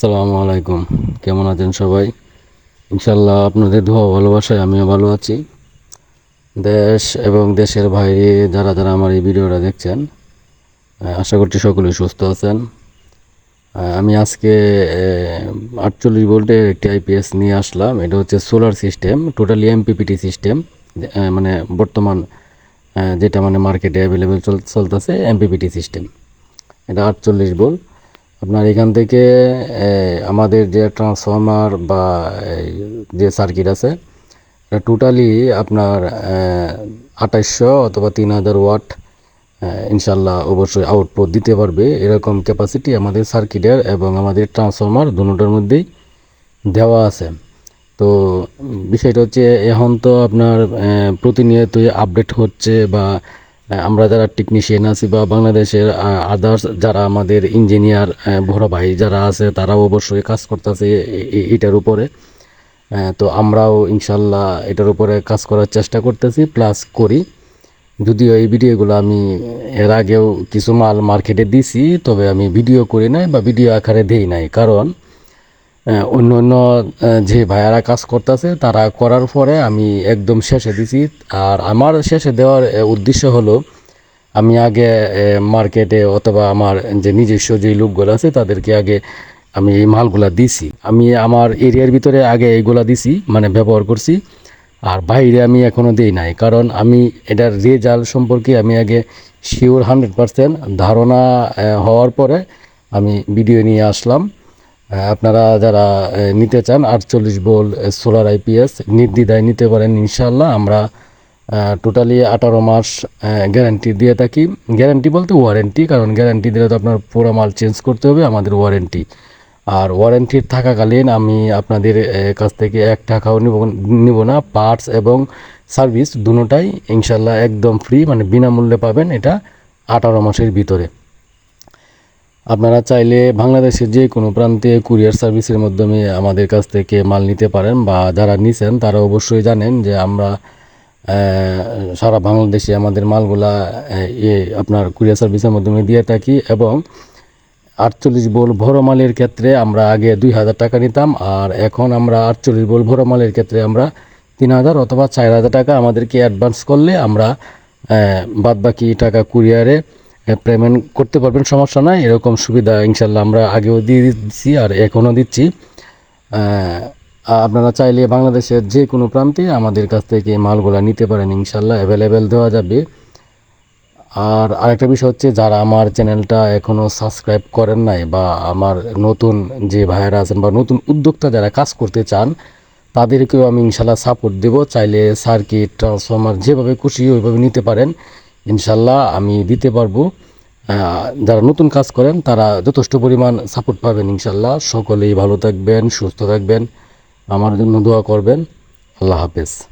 আসসালামু আলাইকুম। কেমন আছেন সবাই? ইনশাল্লাহ আপনাদের দোয়া ভালোবাসায় আমিও ভালো আছি। দেশ এবং দেশের বাইরে যারা যারা আমার এই ভিডিওটা দেখছেন আশা করছি সকলেই সুস্থ আছেন। আমি আজকে আটচল্লিশ ভোল্টের একটি আইপিএস নিয়ে আসলাম। এটা হচ্ছে solar system totally MPPT system মানে বর্তমান যেটা মানে মার্কেটে অ্যাভেলেবেল চল, চলতেছে এমপিপিটি সিস্টেম এটা আটচল্লিশ ভোল্ট। আপনার এখান থেকে আমাদের যে ট্রান্সফর্মার বা যে সার্কিট আছে, এটা টোটালি আপনার আঠাইশশো অথবা তিন হাজার ওয়াট ইনশাল্লাহ অবশ্যই আউটপুট দিতে পারবে। এরকম ক্যাপাসিটি আমাদের সার্কিটের এবং আমাদের ট্রান্সফর্মার দুটোর মধ্যেই দেওয়া আছে। তো বিষয়টা হচ্ছে, এখন তো আপনার প্রতিনিয়তই আপডেট হচ্ছে বা আমরা যারা টেকনিশিয়ান আছি বা বাংলাদেশের আদার্স যারা আমাদের ইঞ্জিনিয়ার বড় ভাই যারা আছে, তারাও অবশ্যই কাজ করতেছে এটার উপরে। তো আমরাও ইনশাল্লাহ এটার উপরে কাজ করার চেষ্টা করতেছি প্লাস করি। যদিও এই ভিডিওগুলো আমি এর আগেও কিছু মাল মার্কেটে দিছি, তবে আমি ভিডিও করি নাই বা ভিডিও আকারে দেই নাই। কারণ অন্য অন্য যে ভাইয়ারা কাজ করতেছে, তারা করার পরে আমি একদম শেষে দিছি। আর আমার শেষে দেওয়ার উদ্দেশ্য হলো, আমি আগে মার্কেটে অথবা আমার যে নিজস্ব যে লোকগুলো আছে, তাদেরকে আগে আমি এই মালগুলা দিছি। আমি আমার এরিয়ার ভিতরে আগে এইগুলা দিছি মানে ব্যবহার করছি। আর বাইরে আমি এখনও দিই নাই, কারণ আমি এটার রেজাল্ট সম্পর্কে আমি আগে শিওর হান্ড্রেড পারসেন্ট ধারণা হওয়ার পরে আমি ভিডিও নিয়ে আসলাম। আপনারা যারা নিতে চান, আটচল্লিশ বোল সোলার আইপিএস নির্দ্বিধায় নিতে পারেন ইনশাল্লাহ আমরা টোটালি আঠারো মাস গ্যারান্টি দিয়ে থাকি। গ্যারান্টি বলতে ওয়ারেন্টি কারণ গ্যারান্টি দিলে তো আপনার পুরো মাল চেঞ্জ করতে হবে, আমাদের ওয়ারেন্টি আর ওয়ারেন্টির থাকাকালীন আমি আপনাদের কাছ থেকে এক টাকাও নিব নিব না। পার্টস এবং সার্ভিস দুটোটাই ইনশাল্লাহ একদম ফ্রি মানে বিনামূল্যে পাবেন। এটা আঠারো মাসের ভিতরে। আপনারা চাইলে বাংলাদেশের যে কোনো প্রান্তে কুরিয়ার সার্ভিসের মাধ্যমে আমাদের কাছ থেকে মাল নিতে পারেন বা যারা নিছেন তারা অবশ্যই জানেন যে আমরা সারা বাংলাদেশে আমাদের মালগুলা আপনার কুরিয়ার সার্ভিসের মাধ্যমে দিয়ে থাকি এবং আটচল্লিশ বোল ভরো মালের ক্ষেত্রে আমরা আগে দুই হাজার টাকা নিতাম আর এখন আমরা আটচল্লিশ বোল ভরো মালের ক্ষেত্রে আমরা তিন হাজার অথবা চার হাজার টাকা আমাদেরকে অ্যাডভান্স করলে আমরা বাদ বাকি টাকা কুরিয়ারে পেমেন্ট করতে পারবেন, সমস্যা নাই, এরকম সুবিধা ইনশাল্লাহ আমরা আগেও দিয়ে দিচ্ছি আর এখনও দিচ্ছি। আপনারা চাইলে বাংলাদেশের যে কোনো প্রান্তে আমাদের কাছ থেকে মালগুলা নিতে পারেন ইনশাল্লাহ অ্যাভেলেবেল দেওয়া যাবে। আর আরেকটা বিষয় হচ্ছে, যারা আমার চ্যানেলটা এখনও সাবস্ক্রাইব করেন নাই বা আমার নতুন যে ভাইয়েরা আছেন বা নতুন উদ্যোক্তা যারা কাজ করতে চান, তাদেরকেও আমি ইনশাল্লাহ সাপোর্ট দেব। চাইলে সার্কিট ট্রান্সফর্মার যেভাবে খুশি ওইভাবে নিতে পারেন। ইনশাল্লাহ আমি দিতে পারব। যারা নতুন কাজ করেন, তারা যথেষ্ট পরিমাণ সাপোর্ট পাবেন ইনশাল্লাহ সকলেই ভালো থাকবেন, সুস্থ থাকবেন। আমার জন্য দোয়া করবেন। আল্লাহ হাফেজ।